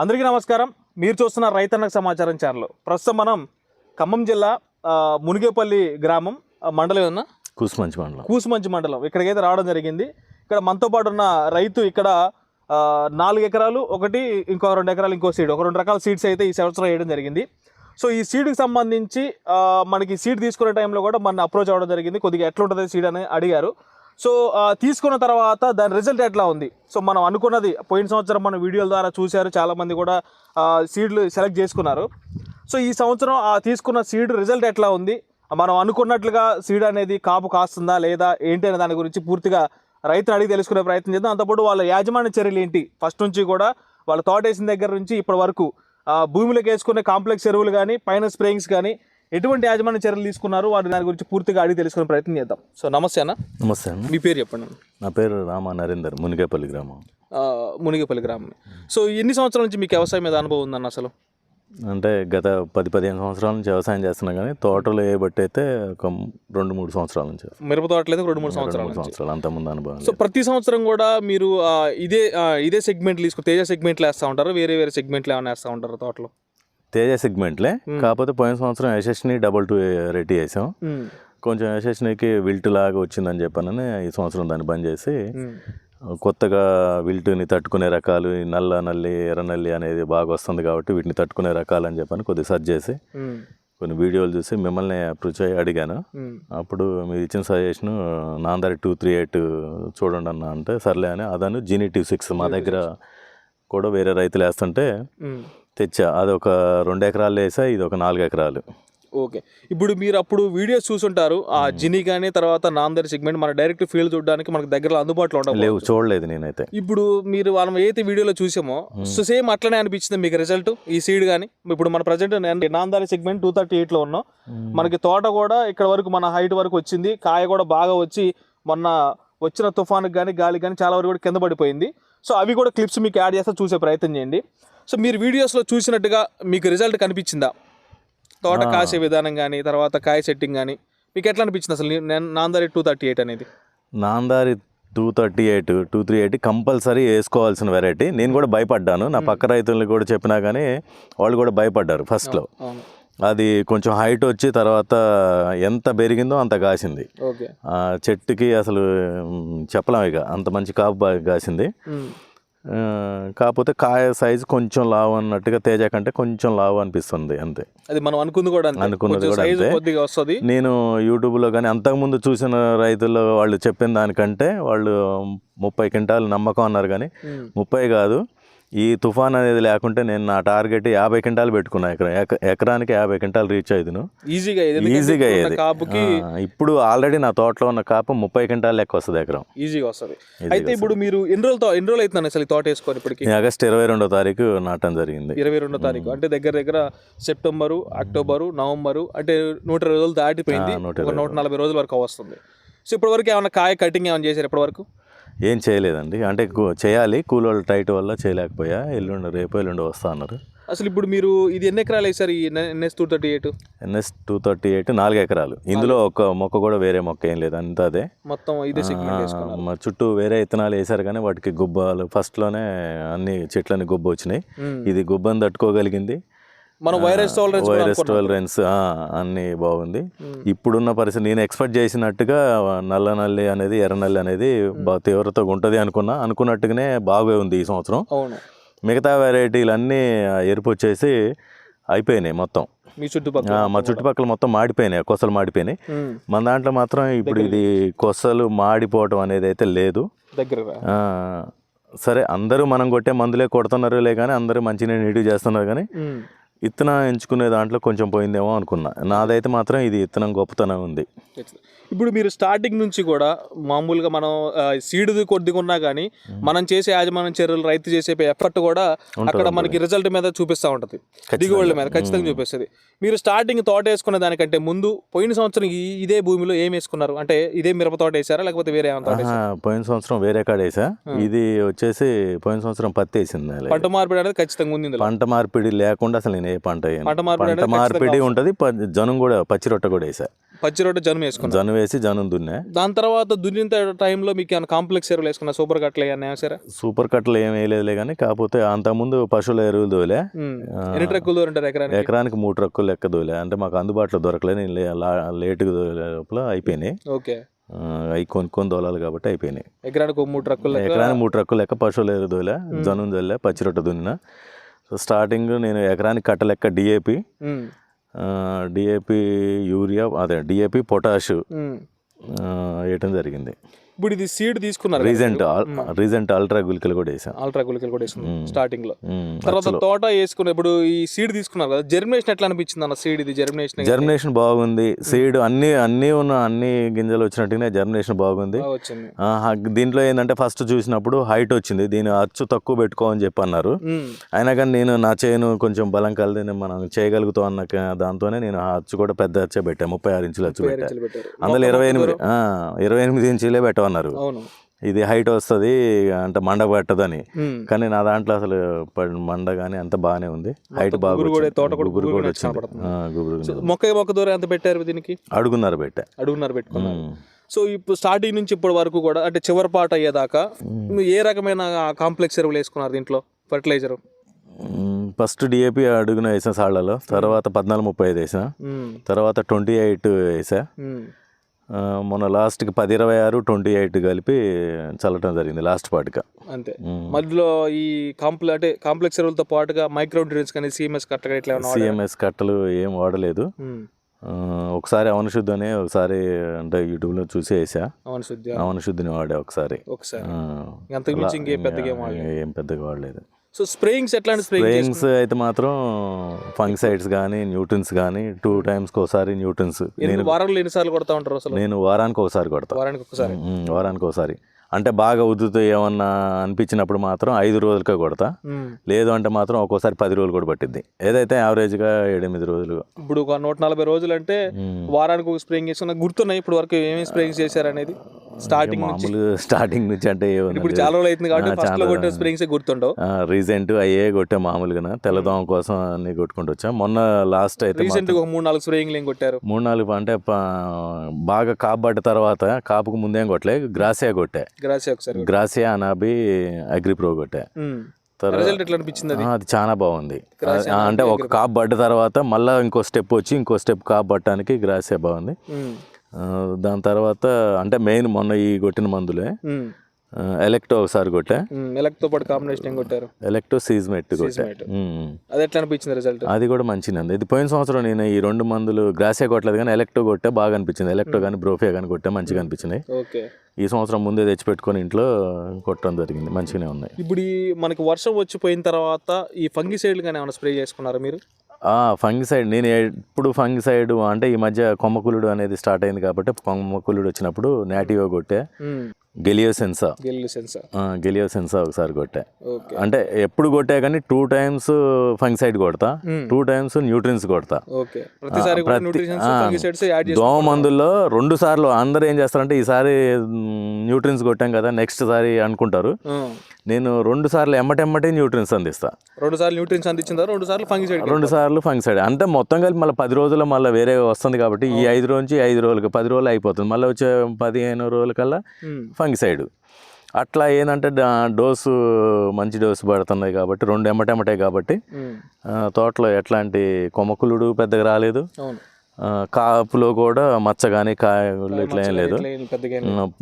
అందరికీ నమస్కారం. మీరు చూస్తున్న రైతన్నకు సమాచారం ఛానల్. ప్రస్తుతం మనం ఖమ్మం జిల్లా మునిగేపల్లి గ్రామం మండలం ఏమన్నా కూసుమంచి మండలం. కూసుమంచి మండలం. ఇక్కడికైతే రావడం జరిగింది. ఇక్కడ మనతో పాటు ఉన్న రైతు ఇక్కడ నాలుగు ఎకరాలు ఒకటి ఇంకో రెండు ఎకరాలు ఇంకో సీడ్. ఒక రెండు రకాల సీడ్స్ అయితే ఈ సంవత్సరం వేయడం జరిగింది. సో ఈ సీడ్కి సంబంధించి మనకి సీడ్ తీసుకునే టైంలో కూడా మన అప్రోచ్ అవ్వడం జరిగింది. కొద్దిగా ఎట్లా ఉంటుంది సీడ్ అని అడిగారు. సో తీసుకున్న తర్వాత దాని రిజల్ట్ ఎట్లా ఉంది? సో మనం అనుకున్నది పోయిన సంవత్సరం మన వీడియోల ద్వారా చూశారు చాలామంది కూడా సీడ్లు సెలెక్ట్ చేసుకున్నారు. సో ఈ సంవత్సరం ఆ తీసుకున్న సీడ్ రిజల్ట్ ఎట్లా ఉంది? మనం అనుకున్నట్లుగా సీడ్ అనేది కాపు కాస్తుందా లేదా ఏంటి అనే దాని గురించి పూర్తిగా రైతుని అడిగి తెలుసుకునే ప్రయత్నం చేద్దాం. అంతపాటు వాళ్ళ యాజమాన్య చర్యలు ఏంటి? ఫస్ట్ నుంచి కూడా వాళ్ళ తోట వేసిన దగ్గర నుంచి ఇప్పటి వరకు భూమిలోకి వేసుకునే కాంప్లెక్స్ ఎరువులు కానీ పైన స్ప్రేయింగ్స్ కానీ ఎటువంటి యాజమాన్య చర్యలు తీసుకున్నారు? వాటి దాని గురించి పూర్తిగా అడిగి తెలుసుకునే ప్రయత్నం చేద్దాం. సో నమస్తే అన్న. నమస్తే అండి మీ పేరు చెప్పండి అన్న. నా పేరు రామ నరేందర్ మునిగేపల్లి గ్రామం. మునిగపల్లి గ్రామం. సో ఎన్ని సంవత్సరాల నుంచి మీకు వ్యవసాయం మీద అనుభవం ఉందన్న అసలు? అంటే గత పది పదిహేను సంవత్సరాల నుంచి వ్యవసాయం చేస్తున్నా కానీ తోటలు ఏ బట్టి అయితే ఒక రెండు మూడు సంవత్సరాల నుంచి. మిరప రెండు మూడు రెండు సంవత్సరాల మూడు నుంచి. సంవత్సరాలు అంత ముందు అనుభవం సో. ప్రతి సంవత్సరం కూడా మీరు ఇదే ఇదే సెగ్మెంట్లు తీసుకు తేజ సెగ్మెంట్లు వేస్తూ ఉంటారు? వేరే వేరే సెగ్మెంట్లు ఏమైనా వేస్తూ ఉంటారు తోటలో? తేజ సెగ్మెంట్లే. కాకపోతే పోయిన సంవత్సరం యశస్ని డబల్ టూ రెడీ చేసాం. కొంచెం యశస్నికి విల్ట్ లాగా వచ్చిందని చెప్పానని ఈ సంవత్సరం దాన్ని బంద్ చేసి కొత్తగా విల్టుని తట్టుకునే రకాలు నల్ల నల్లి ఎర్ర నల్లి అనేది బాగా వస్తుంది కాబట్టి వీటిని తట్టుకునే రకాలు అని చెప్పని కొద్దిగా సెర్చ్ చేసి కొన్ని వీడియోలు చూసి మిమ్మల్ని అప్రోచ్ అయ్యి అడిగాను. అప్పుడు మీరు ఇచ్చిన suggestion Nandari two three eight చూడండి అన్న అంటే సర్లే అని. అదను జీనీ టూ సిక్స్ మా దగ్గర కూడా వేరే రైతులు వేస్తుంటే. తెచ్చా. అది ఒక రెండు ఎకరాలు వేసా ఇది ఒక నాలుగు ఎకరాలు. ఓకే. ఇప్పుడు మీరు అప్పుడు వీడియోస్ చూసుంటారు. ఆ జిని కానీ తర్వాత నాందరి సెగ్మెంట్ మన డైరెక్ట్ ఫీల్డ్ చూడడానికి మనకు దగ్గరలో అందుబాటులో ఉండవు లేవు చూడలేదు నేనైతే. ఇప్పుడు మీరు మనం ఏదైతే వీడియోలో చూసామో సో సేమ్ అట్లనే అనిపించింది మీకు రిజల్ట్ ఈ సీడ్ కానీ ఇప్పుడు మన present Nandari segment two thirty ఎయిట్లో ఉన్నాం. మనకి తోట కూడా ఇక్కడ వరకు మన హైట్ వరకు వచ్చింది. కాయ కూడా బాగా వచ్చి మొన్న వచ్చిన తుఫానుకి కానీ గాలికి కానీ చాలా వరకు కూడా కింద పడిపోయింది. సో అవి కూడా క్లిప్స్ మీకు యాడ్ చేస్తే చూసే ప్రయత్నం చేయండి. సో మీరు వీడియోస్లో చూసినట్టుగా మీకు రిజల్ట్ కనిపించిందా? తోట కాసే విధానం కానీ తర్వాత కాయ సెట్టింగ్ కానీ మీకు ఎట్లా అనిపించింది అసలు? నాందారి టూ థర్టీ ఎయిట్ అనేది. Nandari two thirty eight two three eight compulsory వేసుకోవాల్సిన వెరైటీ నేను కూడా భయపడ్డాను. నా పక్క రైతులకు కూడా చెప్పినా కానీ వాళ్ళు కూడా భయపడ్డారు ఫస్ట్లో అది కొంచెం హైట్ వచ్చి తర్వాత ఎంత పెరిగిందో అంత కాసింది. చెట్టుకి అసలు మ్, చెప్పలేం ఇక. అంత మంచి కాపు కాసింది. కాకపోతే కాయ సైజు కొంచెం లావు అన్నట్టుగా తేజ కంటే కొంచెం లావు అనిపిస్తుంది అంతే అది మనం అనుకుంది కూడా. అనుకున్నది కూడా అంతే. వస్తుంది నేను యూట్యూబ్లో కానీ అంతకుముందు చూసిన రైతులు వాళ్ళు చెప్పిన దానికంటే వాళ్ళు ముప్పై క్వింటాలు నమ్మకం అన్నారు కానీ ముప్పై కాదు ఈ తుఫాన్ అనేది లేకుంటే నేను నా టార్గెట్ యాభై క్వింటాలు పెట్టుకున్నా ఎకరా. ఎక- ఎకరానికి యాభై క్వింటాలు రీచ్ ఈజీగా అయ్యేది. ఈజీగా ఇప్పుడున్న అయ్యేది కాపుకి ఇప్పుడు ఆల్రెడీ నా తోటలో ఉన్న కాపు ముప్పై క్వింటాల్ లెక్క వస్తుంది ఎకరం. ఈజీగా వస్తుంది. అయితే ఇప్పుడు మీరు ఎన్ని రోజులతో ఎన్ని రోజులు అవుతుందండి అసలు తోట వేసుకొని ఇప్పటికి? ఆగస్ట్ ఇరవై రెండో తారీఖు నాటం జరిగింది. ఇరవై రెండో తారీఖు. అంటే దగ్గర దగ్గర సెప్టెంబరు అక్టోబరు నవంబరు అంటే నూట ఇరవై రోజులు దాటిపోయింది. నూట నలభై రోజుల వరకు వస్తుంది. సో ఇప్పటి వరకు ఏమైనా కాయ కటింగ్ ఏమైనా చేశారు ఇప్పటి వరకు? ఏం చేయలేదండి. అంటే చేయాలి. కూలోళ్ళు టైట్ వల్ల చేయలేకపోయా. ఎల్లుండి రేపు ఎల్లుండి వస్తా అన్నారు. అసలు ఇప్పుడు మీరు ఇది ఎన్ని ఎకరాలు వేసారు ఈ NS two thirty eight? NS two thirty eight నాలుగు ఎకరాలు. ఇందులో ఒక మొక్క కూడా వేరే మొక్క ఏం లేదు. అంతా అదే. మొత్తం ఇదే చుట్టూ వేరే ఇత్తనాలు వేశారు కానీ వాటికి గుబ్బలు ఫస్ట్లోనే అన్ని చెట్లని గుబ్బ వచ్చినాయి. ఇది గుబ్బని తట్టుకోగలిగింది. మనం వైరస్ టాలరెన్స్ వైరస్. టాలరెన్స్ అన్నీ బాగుంది. ఇప్పుడున్న పరిస్థితి నేను ఎక్స్పెక్ట్ చేసినట్టుగా నల్ల నల్లి అనేది ఎర్ర నల్లి అనేది బా తీవ్రతగా ఉంటుంది అనుకున్నా. అనుకున్నట్టుగానే బాగా ఉంది ఈ సంవత్సరం. అవును. మిగతా వెరైటీలు అన్నీ ఎరుపు వచ్చేసి అయిపోయినాయి మొత్తం. మీ చుట్టుపక్కల మా చుట్టుపక్కల మొత్తం మాడిపోయినాయి కొసలు మాడిపోయినాయి. మన దాంట్లో మాత్రం ఇప్పుడు ఇది కొసలు మాడిపోవటం అనేది అయితే లేదు. దగ్గర సరే అందరూ మనం కొట్టే మందులే కొడుతున్నారు లే కానీ అందరూ మంచిగా నీట్గా చేస్తున్నారు కానీ. ఇత్తనం ఎంచుకునే దాంట్లో కొంచెం పోయిందేమో అనుకున్నా. నాదైతే మాత్రం ఇది ఇత్తనం గొప్పతనం ఉంది. ఇప్పుడు మీరు స్టార్టింగ్ నుంచి కూడా మామూలుగా మనం సీడ్ కొద్దిగా ఉన్నా కానీ మనం చేసే యాజమాన్య చర్యలు రైతు చేసే ఎఫర్ట్ కూడా అక్కడ మనకి రిజల్ట్ మీద చూపిస్తూ ఉంటుంది. దిగుబడుల మీద ఖచ్చితంగా చూపిస్తుంది. మీరు స్టార్టింగ్ తోట వేసుకునే దానికంటే ముందు పోయిన సంవత్సరం ఇదే భూమిలో ఏం వేసుకున్నారు? అంటే ఇదే మిరప తోట వేసారా? లేకపోతే వేరే పోయిన సంవత్సరం వేరే కాడ వేసా. ఇది వచ్చేసి పోయిన సంవత్సరం పత్తి వేసింది. పంట మార్పిడి అనేది ఖచ్చితంగా ఉంది. పంట మార్పిడి లేకుండా అసలు నేను ఏ పంట. పంట మార్పిడి పంట మార్పిడి ఉంటుంది జనం కూడా పచ్చి రొట్ట కూడా వేసా. పచ్చి రొట్టె జనం వేసుకున్నారు జను వేసి జనం దున్నే. దాని తర్వాత దున్నిన టైంలో మీకు ఏమైనా కాంప్లెక్స్ ఎరువులు వేసుకున్నా సూపర్ కట్లు ఏమన్నా సరే సూపర్ కట్టలు ఏం వేయలేదులే కానీ కాకపోతే అంతకుముందు పశువుల ఎరువులు దోలే ఎన్ని ట్రక్కులు దూరంటారు ఎకరానికి? ఎకరానికి మూడు ట్రక్కులు లెక్క దోలే అంటే మాకు అందుబాటులో దొరకలేదు. నేను లేటుగా దోలే లోపల అయిపోయినాయి. ఓకే. అవి కొనుక్కొని దోలాలి కాబట్టి అయిపోయినాయి. ఎకరానికి ఒక మూడు ట్రక్కులు ఎకరానికి మూడు ట్రక్కులు లెక్క పశువుల ఎరువు దోలే జనం దోలే పచ్చి రొట్టె దున్నిన. సో స్టార్టింగ్ నేను ఎకరానికి కట్ట లెక్క డిఏపి డిఏపి యూరియా అదే డిఏపి పొటాష్. వేయటం జరిగింది ఇప్పుడు ఇది సీడ్ తీసుకున్నారు రీసెంట్ రీసెంట్ అల్ట్రా గులికలు కూడా వేసాం అల్ట్రా గులికలు కూడా వేసుకున్నారు ఉమ్. స్టార్టింగ్లో ఉమ్, తర్వాత తోట వేసుకున్న ఇప్పుడు ఈ సీడ్ తీసుకున్నారు కదా జర్మినేషన్ ఎట్లా అనిపించింది అన్న సీడ్ ఇది జర్మినేషన్ జర్మినేషన్ బాగుంది. సీడ్ అన్ని అన్ని ఉన్న అన్ని గింజలు వచ్చినట్టుగానే జర్మినేషన్ బాగుంది. దీంట్లో ఏంటంటే ఫస్ట్ చూసినప్పుడు హైట్ వచ్చింది. దీని అచ్చు తక్కువ పెట్టుకో అని చెప్పి అన్నారు అయినా కానీ నేను నా చేను కొంచెం బలం కలిది మనం చేయగలుగుతాం అన్న దాంతోనే నేను అచ్చు కూడా పెద్ద అచ్చే పెట్టా. ముప్పై ఆరు ఇంచుల అచ్చు వేరే పెట్టా. చెట్లు పెట్టారు. అందులో ఇరవై ఎనిమిది ఇరవై ఎనిమిది ఇంచులే పెట్టమన్నారు అవును. ఇది హైట్ వస్తుంది అంటే మండ పట్టదని. కానీ నా దాంట్లో అసలు మండ కానీ అంత బాగానే ఉంది. హైట్ బాగా. తోట గుబురు కూడా వచ్చింది. మొక్క మొక్క దూరం ఎంత పెట్టారు దీనికి? అడుగున్నర పెట్టా. అడుగున్నారు పెట్టుకున్నారు. సో ఇప్పుడు స్టార్టింగ్ నుంచి ఇప్పటి వరకు కూడా అంటే చివరి పాట అయ్యేదాకా ఏ రకమైన కాంప్లెక్స్ ఎరువులు వేసుకున్నారు దీంట్లో? ఫర్టిలైజర్. ఫస్ట్ డిఏపి అడుగున వేసిన సాళ్ళలో తర్వాత పద్నాలుగు ముప్పై ఐదు వేసిన తర్వాత ట్వంటీ ఎయిట్ వేసా. మొన్న లాస్ట్కి పది ఇరవై ఆరు ట్వంటీ ఎయిట్ కలిపి చల్లటం జరిగింది లాస్ట్ పాటుగా. అంతే. మధ్యలో ఈ కాంప్లె అంటే కాంప్లెక్స్ ఎరువులతో పాటుగా మైక్రో న్యూట్రియన్స్ కానీ సిఎంఎస్ కట్టగా ఇట్లా? సిఎంఎస్ కట్టలు ఏం వాడలేదు. ఒకసారి అవన శుద్ధి అని ఒకసారి అంటే యూట్యూబ్లో చూసి వేసా. అవును శుద్ధి అవన శుద్ధిని వాడా ఒకసారి. ఒకసారి. ఏం పెద్దగా వాడలేదు. సో స్ప్రేయింగ్స్ ఎట్లాంటి స్ప్రేయింగ్ స్ప్రేయింగ్స్ అయితే మాత్రం ఫంగిసైడ్స్ కానీ న్యూటన్స్ కానీ టూ టైమ్స్కి ఒకసారి న్యూటన్స్ ఎన్ని వారాలు ఎన్నిసార్లు కొడతా ఉంటారు అసలు? నేను వారానికి ఒకసారి కొడతా. వారానికి ఒకసారి? వారానికి ఒకసారి. అంటే బాగా ఉద్దుతో ఏమన్నా అనిపించినప్పుడు మాత్రం ఐదు రోజులకే కొడతా. లేదు అంటే మాత్రం ఒక్కోసారి పది రోజులు కూడా పట్టిద్ది. ఏదైతే యావరేజ్గా ఏడెనిమిది రోజులు. ఇప్పుడు ఒక నూట నలభై రోజులు అంటే. వారానికి ఒక స్ప్రేయింగ్ చేసుకున్నా గుర్తున్నాయి ఇప్పుడు వరకు ఏమేమి స్ప్రేయింగ్ చేశారు అనేది స్టార్టింగ్ నుంచి. మామూలు స్టార్టింగ్ నుంచి అంటే ఇప్పుడు చాలా రోజులు అవుతుంది కాబట్టి ఫస్ట్లో కొట్టిన స్ప్రేయింగ్స్ గుర్తుండవు. రీసెంట్ అయ్యే కొట్టే మామూలుగా తెల్లదోమ కోసం అన్ని కొట్టుకుంటూ వచ్చా. మొన్న లాస్ట్ అయితే రీసెంట్ ఒక మూడు నాలుగు స్ప్రేయింగ్ ఏం కొట్టారు? మూడు నాలుగు అంటే బాగా కాపు పడ్డ తర్వాత కాపుకు ముందేం కొట్టలే? గ్రాసియా కొట్టా. గ్రాసి ఒకసారి గ్రాసియా అనాబి అగ్రి ప్రో కొట్టా. అనిపించింది అది? చాలా బాగుంది. అంటే ఒక కాప్ పడ్డ తర్వాత మళ్ళీ ఇంకో స్టెప్ వచ్చి ఇంకో స్టెప్ కాప్ పట్టడానికి గ్రాసియా బాగుంది. ఆ, దాని తర్వాత అంటే మెయిన్ మొన్న ఈ కొట్టిన మందులే. ఎలక్టో ఒకసారి కొట్టా. ఉమ్. ఎలక్తో పాటు కాంబినేషన్ ఏం కొట్టారు? ఎలక్టో సీజ్మెట్ కొట్టా. అది ఎట్లా అనిపించింది రిజల్ట్ అది కూడా మంచిగా ఉంది ఇది పోయిన సంవత్సరం నేను ఈ రెండు మందులు గ్రాసియా కొట్టలేదు కానీ ఎలక్టో కొట్టే బాగా అనిపించింది. ఎలక్టో కానీ బ్రోఫియా కానీ కొట్టే మంచిగా అనిపించింది ఓకే. ఈ సంవత్సరం ముందే తెచ్చిపెట్టుకొని ఇంట్లో కొట్టడం జరిగింది. మంచిగానే ఉన్నాయి. ఇప్పుడు ఈ మనకి వర్షం వచ్చిపోయిన తర్వాత ఈ ఫంగిసైడ్లు కానీ ఏమైనా స్ప్రే చేసుకున్నారా మీరు? ఫంగిసైడ్. నేను ఎప్పుడు ఫంగిసైడ్ అంటే ఈ మధ్య కొమ్మకులుడు అనేది స్టార్ట్ అయింది కాబట్టి కొమ్మకులుడు వచ్చినప్పుడు నాటివో కొట్టే. గెలియో సెన్సా. గెల్లు సెన్సార్ గెలియో సెన్సా ఒకసారి కొట్టా. అంటే ఎప్పుడు కొట్టా కానీ టూ టైమ్స్ ఫంగిసైడ్ కొడతా. టూ టైమ్స్ న్యూట్రిన్స్ కొడతా. దోమ మందుల్లో రెండు సార్లు అందరూ ఏం చేస్తారంటే ఈసారి న్యూట్రిన్స్ కొట్టాం కదా నెక్స్ట్ సారి అనుకుంటారు. నేను రెండు సార్లు ఎమ్మటెమ్మటే న్యూట్రిన్స్ అందిస్తా. రెండు సార్లు న్యూట్రిన్స్ అందించిన రెండు సార్లు ఫంగిసైడ్ రెండు సార్లు ఫంగిసైడ్. అంటే మొత్తం కలిపి మళ్ళీ పది రోజుల్లో మళ్ళీ వేరే వస్తుంది కాబట్టి ఈ ఐదు రోజు ఐదు రోజులకి పది రోజులు అయిపోతుంది. మళ్ళీ వచ్చే పదిహేను రోజులకల్లా ఫంగిసైడ్ అట్లా ఏంటంటే డోసు మంచి డోసు పడుతున్నాయి కాబట్టి రెండు ఎమ్మటెమ్మటే కాబట్టి తోటలో ఎట్లాంటి కొమ్మకులుడు పెద్దగా రాలేదు. కాపులో కూడా మచ్చ కానీ కాయలు ఇట్లా ఏం లేదు.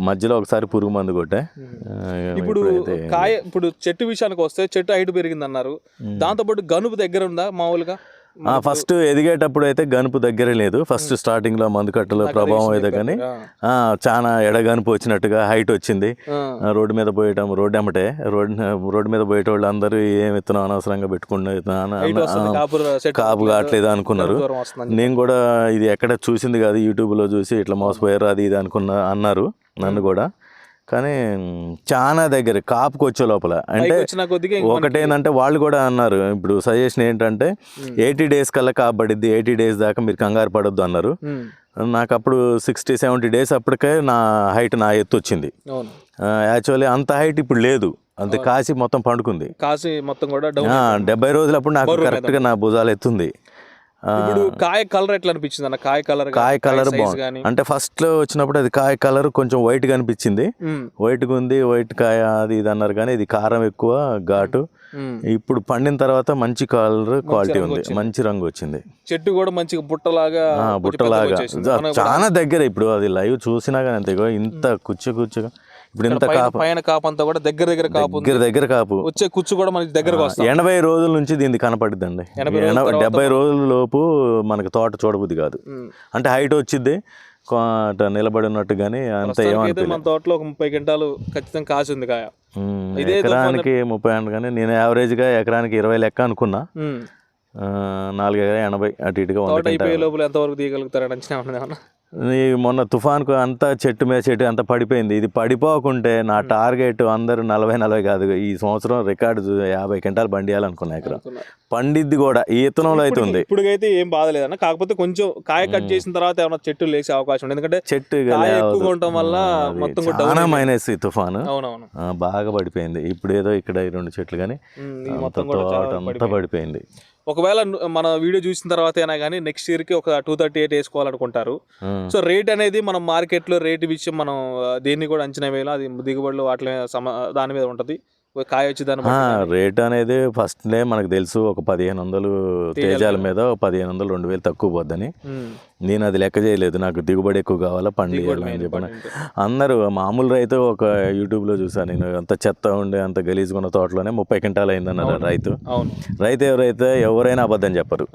మధ్యలో ఒకసారి పురుగు మందు కొట్టే. ఇప్పుడు కాయ ఇప్పుడు చెట్టు విషయానికి వస్తే చెట్టు హైట్ పెరిగింది అన్నారు దాంతో పాటు గనుపు దగ్గర ఉందా మామూలుగా? ఫస్ట్ ఎదిగేటప్పుడు అయితే గనుపు దగ్గర లేదు. ఫస్ట్ స్టార్టింగ్లో మందు కట్టల ప్రభావం అయితే కానీ చాలా ఎడగనుపు వచ్చినట్టుగా హైట్ వచ్చింది. రోడ్డు మీద పోయటం రోడ్డు ఎమ్మటే రోడ్డు రోడ్డు మీద పోయేటోళ్ళు అందరూ ఏం విత్తనం అనవసరంగా వస్తుంది కాపు కావట్లేదు అనుకున్నారు. నేను కూడా ఇది ఎక్కడ చూసింది కాదు యూట్యూబ్లో చూసి ఇట్లా మోసపోయారు అది ఇది అనుకున్న అన్నారు నన్ను కూడా. కానీ చాలా దగ్గర కాపుకి వచ్చే లోపల. అంటే ఒకటేంటంటే వాళ్ళు కూడా అన్నారు ఇప్పుడు సజెషన్ ఏంటంటే ఎయిటీ డేస్ కల్లా కాబడిద్ది ఎయిటీ డేస్ దాకా మీరు కంగారు పడొద్దు అన్నారు. నాకు అప్పుడు సిక్స్టీ సెవెంటీ డేస్ అప్పటికే నా హైట్ నా ఎత్తు వచ్చింది. యాక్చువల్లీ అంత హైట్ ఇప్పుడు లేదు. అంత కాసి మొత్తం పండుకుంది. కాసి మొత్తం కూడా డెబ్బై రోజులప్పుడు నాకు కరెక్ట్గా నా భుజాలు ఎత్తుంది ఇప్పుడు కాయ కలర్ ఎట్లా అనిపించింది అన్న? కాయ కలర్ కాయ కలర్ బాగుంది. అంటే ఫస్ట్లో వచ్చినప్పుడు అది కాయ కలర్ కొంచెం వైట్గా అనిపించింది. వైట్గా ఉంది వైట్ కాయ అది ఇది అన్నారు కానీ ఇది కారం ఎక్కువ ఘాటు. ఇప్పుడు పండిన తర్వాత మంచి కలర్ క్వాలిటీ ఉంది. మంచి రంగు వచ్చింది. చెట్టు కూడా మంచిగా బుట్టలాగా బుట్టలాగా. చాలా దగ్గర ఇప్పుడు అది లైవ్ చూసినా కానీ అంతే ఇంత కుచ్చు కుచ్చుగా. ఇప్పుడు ఇంత కాపు పైన కాపు అంతా కూడా దగ్గర దగ్గర కాపు దగ్గర దగ్గర కాపు. వచ్చే కుచ్చు కూడా మనకి దగ్గరకు వస్తాం. ఎనభై రోజుల నుంచి కనపడిద్దండి. ఎన- తర్వాత డెబ్బై రోజుల లోపు మనకి తోట చూడబుద్ది కాదు. అంటే హైట్ వచ్చిద్ది నిలబడి ఉన్నట్టు కానీ అంత ఏమనిపించలేదు మన తోటలో ఒక ముప్పై క్వింటాలు ఖచ్చితంగా కాసి ఉంది కాయ. ఎకరానికి ముప్పై అంట కానీ నేను యావరేజ్గా ఎకరానికి ఇరవై లెక్క అనుకున్నా. నాలుగు ఎకరా ఎనభై అటు ఇటుగా క్వింటాలు. లోపల ఎంతవరకు తీయగలుగుతారని అంచనా మొన్న తుఫాన్కు అంతా చెట్టు మీద చెట్టు అంతా పడిపోయింది. ఇది పడిపోకుంటే నా టార్గెట్ అందరూ నలభై నలభై కాదు. ఈ సంవత్సరం రికార్డు యాభై క్వింటాలు పండియాలనుకున్నా ఎకరం. అనుకున్నా. పండిద్ది కూడా. ఈ ఇత్తనంలో అయితే ఉంది. ఇప్పుడుకైతే ఏం బాధలేదన్న కాకపోతే కొంచెం కాయ కట్ చేసిన తర్వాత ఏమైనా చెట్టు లేసే అవకాశం ఉంది. ఎందుకంటే చెట్టు. ఎక్కువగా ఉండటం వల్ల మొత్తం చాలా. మైనస్ ఈ తుఫాను. బాగా పడిపోయింది. ఇప్పుడు ఏదో ఇక్కడ రెండు చెట్లు కానీ అంతా పడిపోయింది. ఒకవేళ మన వీడియో చూసిన తర్వాత అయినా కానీ నెక్స్ట్ ఇయర్కి ఒక టూ థర్టీ ఎయిట్ వేసుకోవాలనుకుంటారు. సో రేట్ అనేది మనం మార్కెట్లో రేట్ విషయం మనం దేన్ని కూడా అంచనా వేయాలి. అది దిగుబడులు వాటి సమ దాని మీద ఉంటది. కాయ వచ్చి కానీ. రేట్ అనేది ఫస్ట్ డే మనకు తెలుసు. ఒక పదిహేను వందలు తేజాల మీద. పదిహేను వందలు రెండు వేలు తక్కువ పోద్దని. నేను అది లెక్క చేయలేదు. నాకు దిగుబడి ఎక్కువ కావాలా పండి అని చెప్పిన. అందరూ మామూలు రైతు ఒక యూట్యూబ్లో చూసాను నేను. అంత చెత్త ఉండే అంత గలీజ్గున్న తోటలోనే ముప్పై క్వింటాలు అయిందన్నారు రైతు. రైతు ఎవరైతే ఎవరైనా అబద్ధం చెప్పరు.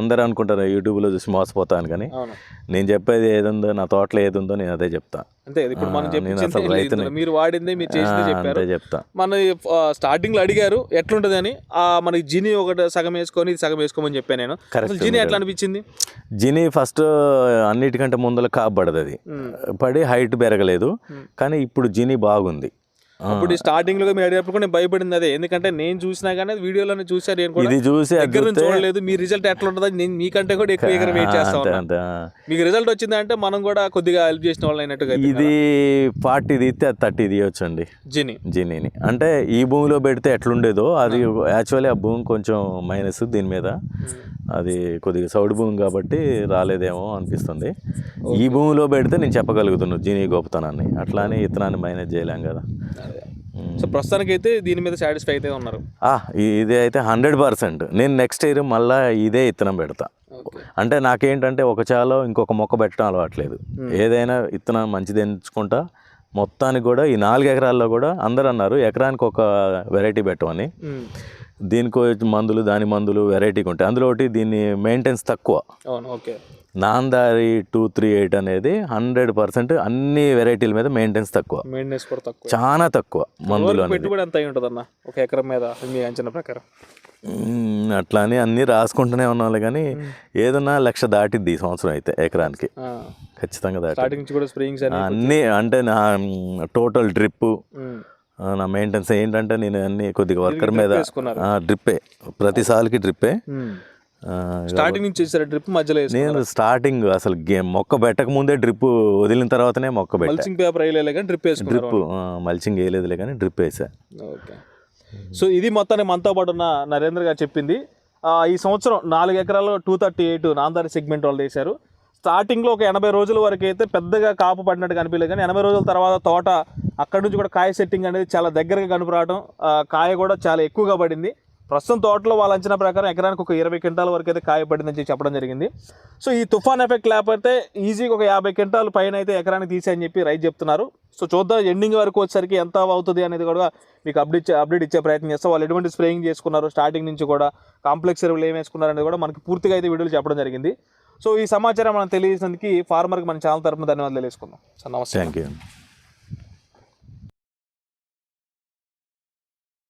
అందరూ అనుకుంటారు యూట్యూబ్లో చూసి మోసపోతాను కానీ నేను చెప్పేది ఏదుందో నా తోటలో ఏది ఉందో నేను అదే చెప్తా. అంతే ఇప్పుడు మనం చెప్పింది. మీరు వాడిందే మీరు చేసిందే చెప్పారు. చెప్తా. మన స్టార్టింగ్లో అడిగారు ఎట్లుంటది అని ఆ మనకి జిని ఒకటి సగం వేసుకొని సగం వేసుకోమని చెప్పాను నేను. జిని. ఎట్లా అనిపించింది? జిని ఫస్ట్ అన్నిటికంటే ముందర కాపబడదు అది. పడి హైట్ పెరగలేదు. కానీ ఇప్పుడు జిని బాగుంది అప్పుడు స్టార్టింగ్లో మీరు అడిగినప్పుడు నేను భయపడింది అదే. ఎందుకంటే నేను చూసినా కానీ వీడియోలోనే చూసారు ఇది చూసి దగ్గర నుంచి చూడలేదు. మీ రిజల్ట్ ఎట్లా ఉంటుందో నేను మీకంటే కూడా ఎక్కువ ఎగర వెయిట్ చేస్తా. మీకు రిజల్ట్ వచ్చిందంటే మనం కూడా కొద్దిగా హెల్ప్ చేసిన వాళ్ళు అయినట్టుగా ఇది ఫార్టీ తీస్తే అది థర్టీ తీయొచ్చు అండి జిని. జినీని. అంటే ఈ భూమిలో పెడితే ఎట్లుండేదో అది యాక్చువల్లీ ఆ భూమి కొంచెం మైనస్ దీని మీద. అది కొద్దిగా సౌడు భూమి కాబట్టి రాలేదేమో అనిపిస్తుంది. ఈ భూమిలో పెడితే నేను చెప్పగలుగుతున్నాను జీనీ గొప్పతనాన్ని. అట్లా అని ఇతనాన్ని మైనస్ చేయలేం కదా. సో ప్రస్తుతానికి అయితే దీని మీద సాటిస్ఫై అయితే ఉన్నారు. ఇది అయితే హండ్రెడ్ పర్సెంట్ నేను నెక్స్ట్ ఇయర్ మళ్ళీ ఇదే ఇత్తనం పెడతా. అంటే నాకేంటంటే ఒక చాలో ఇంకొక మొక్క పెట్టడం అలవాట్లేదు. ఏదైనా ఇత్తనం మంచిది ఎంచుకుంటా మొత్తానికి కూడా ఈ నాలుగు ఎకరాల్లో కూడా అందరూ అన్నారు ఎకరానికి ఒక వెరైటీ పెట్టమని. దీనికి వచ్చి మందులు దాని మందులు వెరైటీగా ఉంటాయి. అందులో ఒకటి దీన్ని మెయింటెన్స్ తక్కువ. Okay Namdhari two three eight అనేది హండ్రెడ్ పర్సెంట్ అన్ని వెరైటీల మీద మెయింటెనెన్స్ తక్కువ. మెయింటెనెన్స్ కూడా తక్కువ. చాలా తక్కువ మందులు పెట్టుబడి ఎంత అయి ఉంటుంది అన్న ఒక ఎకరం మీద మీ అంచనా ప్రకారం. అట్లా అని అన్నీ రాసుకుంటూనే ఉన్నాం కానీ ఏదన్నా లక్ష దాటిద్ది ఈ సంవత్సరం అయితే ఎకరానికి. ఖచ్చితంగా దాటి అన్నీ అంటే నా టోటల్ డ్రిప్. నా మెయింటెనెన్స్ ఏంటంటే నేను అన్ని కొద్దిగా వర్కర్ మీద. డ్రిప్పే. ప్రతి సాల్కి డ్రిప్పే. స్టార్టింగ్ నుంచి చేసారు ట్రిప్? మధ్యలో నేను స్టార్టింగ్ అసలు గేమ్ మొక్క పెట్టక ముందే డ్రిప్ వదిలిన తర్వాతనే మొక్క మల్చింగ్ పేపర్ వేయలే కానీ డ్రిప్ వేసుకున్నారు? డ్రిప్ మల్చింగ్ వేయలేదులే కానీ డ్రిప్ వేసా. ఓకే. సో ఇది మొత్తానికి మనతో పాటు ఉన్న నరేంద్ర గారు చెప్పింది. ఈ సంవత్సరం నాలుగు ఎకరాలు two thirty eight Namdhari segment వాళ్ళు వేశారు. స్టార్టింగ్లో ఒక ఎనభై రోజుల వరకు అయితే పెద్దగా కాపు పడినట్టు కనిపించలేదు కానీ ఎనభై రోజుల తర్వాత తోట అక్కడ నుంచి కూడా కాయ సెట్టింగ్ అనేది చాలా దగ్గరగా కనుపరావడం కాయ కూడా చాలా ఎక్కువగా పడింది. ప్రస్తుతం తోటలో వాళ్ళ అంచనా ప్రకారం ఎకరానికి ఒక ఇరవై క్వింటాల వరకు అయితే కాయ పడిందని చెప్పి చెప్పడం జరిగింది. సో ఈ తుఫాన్ ఎఫెక్ట్ లేకపోతే ఈజీగా ఒక యాభై క్వింటాల్ పైన అయితే ఎకరానికి తీసేయని చెప్పి రైతు చెప్తున్నారు. సో చూద్దాం ఎండింగ్ వరకు వచ్చేసరికి ఎంత అవుతుంది అనేది కూడా మీకు అప్డేట్ అప్డేట్ ఇచ్చే ప్రయత్నం చేస్తాం. వాళ్ళు ఎటువంటి స్ప్రేయింగ్ చేసుకున్నారు స్టార్టింగ్ నుంచి కూడా కాంప్లెక్స్ ఎరువులు ఏం వేసుకున్నారు అనేది కూడా మనకి పూర్తిగా అయితే వీడియోలు చెప్పడం జరిగింది. సో ఈ సమాచారం మనం తెలియజేసినందుకు ఫార్మర్కి మన ఛానల్ తరపున ధన్యవాదాలు తెలియజేసుకుందాం సార్ నమస్తే. Thank you